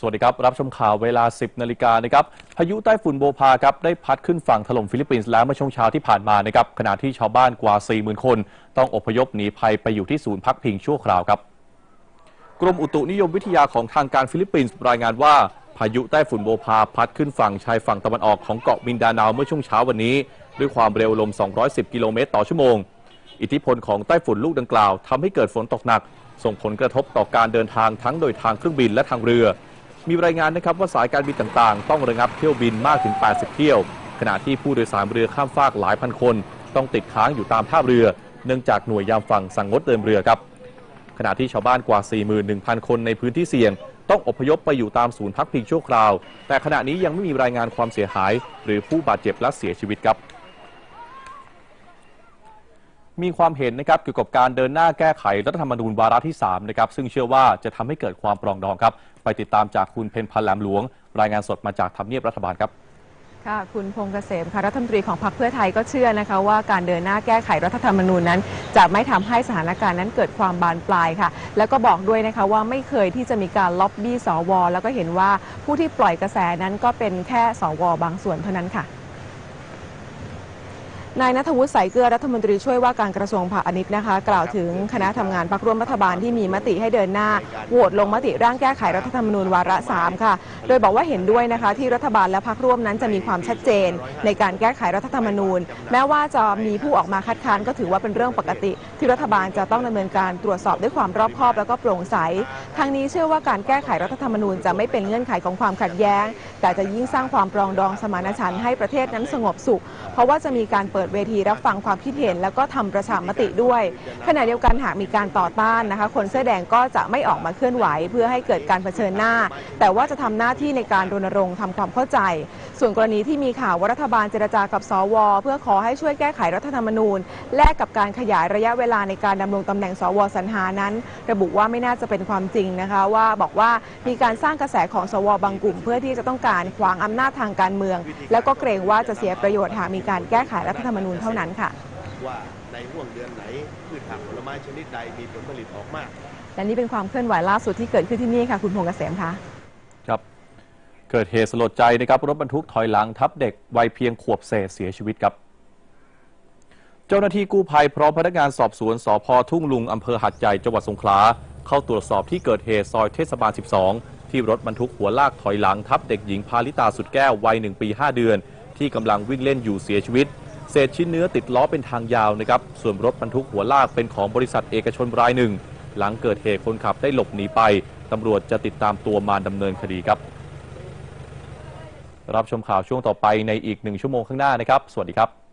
สวัสดีครับ รับชมข่าวเวลา 10 นาฬิกานะครับพายุใต้ฝุ่นโบพาครับได้พัดขึ้นฝั่งถล่มฟิลิปปินส์แล้วเมื่อช่วงเช้าที่ผ่านมานะครับขณะที่ชาวบ้านกว่า 40,000 คน ต้องอพยพหนีภัยไปอยู่ที่ศูนย์พักพิงชั่วคราวครับกรมอุตุนิยมวิทยาของทางการฟิลิปปินส์รายงานว่าพายุใต้ฝุ่นโบพาพัดขึ้นฝั่งชายฝั่งตะวันออกของเกาะมินดาเนาวเมื่อช่วงเช้าวันนี้ ด้วยความเร็วลม 210 กิโลเมตรต่อชั่วโมง อิทธิพลของใต้ฝุ่นลูกดังกล่าวทำให้เกิดฝนตกหนัก ส่งผลกระทบต่อการเดินทางทั้งโดยทางเครื่องบินและทางเรือ มีรายงานนะครับว่าสายการบินต่างๆ ต้องระงับเที่ยวบินมากถึง 80 เที่ยว ขณะที่ผู้โดยสารเรือข้ามฟากหลายพันคน ต้องติดค้างอยู่ตามท่าเรือ เนื่องจากหน่วยยามฝั่งสั่งงดเดินเรือครับขณะที่ชาวบ้านกว่า 41,000 คนในพื้นที่เสี่ยง ต้องอพยพไปอยู่ตามศูนย์พักพิงชั่วคราว แต่ขณะนี้ยังไม่มีรายงานความเสียหาย หรือผู้บาดเจ็บและเสียชีวิตครับ มีความเห็นนะครับเกี่ยวกับการเดินหน้าแก้ไขรัฐธรรมนูญวาระที่3นะครับซึ่งเชื่อว่าจะทำให้เกิดความปรองดองครับ ไปติดตามจากคุณเพนพันแหลมหลวง รายงานสดมาจากทำเนียบรัฐบาลครับค่ะคุณพงษ์เกษมค่ะรัฐมนตรีของพรรคเพื่อไทยก็เชื่อนะคะว่าการเดินหน้าแก้ไขรัฐธรรมนูญนั้น จะไม่ทำให้สถานการณ์นั้นเกิดความบานปลายค่ะ แล้วก็บอกด้วยนะคะว่าไม่เคยที่จะมีการล็อบบี้สวแล้วก็เห็นว่าผู้ที่ปล่อยกระแสนั้นก็เป็นแค่สวบางส่วนเท่านั้นค่ะ นายนัทวุฒิสายเกลือรัฐมนตรีช่วยว่าการกระทรวงพาณิชย์นะคะ กล่าวถึงคณะทำงานพรรคร่วมรัฐบาลที่มีมติให้เดินหน้าโหวตลงมติร่างแก้ไขรัฐธรรมนูญวาระ 3 ค่ะ โดยบอกว่าเห็นด้วยนะคะ ที่รัฐบาลและพรรคร่วมนั้นจะมีความชัดเจน ในการแก้ไขรัฐธรรมนูญ แม้ว่าจะมีผู้ออกมาคัดค้านก็ถือว่าเป็นเรื่องปกติ ที่รัฐบาลจะต้องดำเนินการตรวจสอบด้วยความรอบคอบแล้วก็โปร่งใสทางนี้เชื่อว่าการแก้ไขรัฐธรรมนูญจะไม่เป็นเงื่อนไขของความขัดแย้ง แต่จะยิ่งสร้างความปรองดองสมานฉันท์ให้ประเทศนั้นสงบสุข เพราะว่าจะมีการเปิดเวทีรับฟังความคิดเห็น แล้วก็ทำประชามติด้วย ขณะเดียวกันหากมีการต่อต้านนะคะ คนเสื้อแดงก็จะไม่ออกมาเคลื่อนไหว เพื่อให้เกิดการเผชิญหน้า แต่ว่าจะทำหน้าที่ในการรณรงค์ทำความเข้าใจ ส่วนกรณีที่มีข่าวว่ารัฐบาลเจรจากับสว เพื่อขอให้ช่วยแก้ไขรัฐธรรมนูญ แลกกับการขยายระยะเวลาในการดำรงตำแหน่งสวสรรหานั้น ระบุว่าไม่น่าจะเป็นความจริงนะคะว่าบอกว่ามีการสร้างกระแสของสวบางกลุ่ม เพื่อที่จะต้องการขวางอำนาจทางการเมือง แล้วก็เกรงว่าจะเสียประโยชน์หากมีการแก้ไขรัฐธรรมนูญเท่านั้นค่ะ ว่าในห่วงเดือนไหนพืชผักผลไม้ชนิดใดมีผลผลิตออกมาก และนี่เป็นความเคลื่อนไหวล่าสุดที่เกิดขึ้นที่นี่ค่ะ คุณพงษ์เกษมคะครับเกิดเหตุสลดใจนะครับรถบรรทุกถอยหลังทับเด็กวัยเพียงขวบเศษเสียชีวิตครับ เจ้าหน้าที่กู้ภัยพร้อมพนักงานสอบสวนสพทุ่งลุงอำเภอหัดใหญ่จังหวัดสงขลาเข้าตรวจสอบที่เกิดเหตุซอยเทศบาล 12 ที่รถบรรทุกหัวลากถอยหลังทับเด็กหญิงพาลิตาสุดแก้ววัย1ปี 5 เดือน ที่กำลังวิ่งเล่นอยู่เสียชีวิต เศษชิ้นเนื้อติดล้อเป็นทางยาวนะครับ ส่วนรถบรรทุกหัวลากเป็นของบริษัทเอกชนรายหนึ่ง หลังเกิดเหตุคนขับได้หลบหนีไปตำรวจจะติดตามตัวมาดำเนินคดีครับ รับชมข่าวช่วงต่อไปในอีกหนึ่งชั่วโมงข้างหน้านะครับ สวัสดีครับ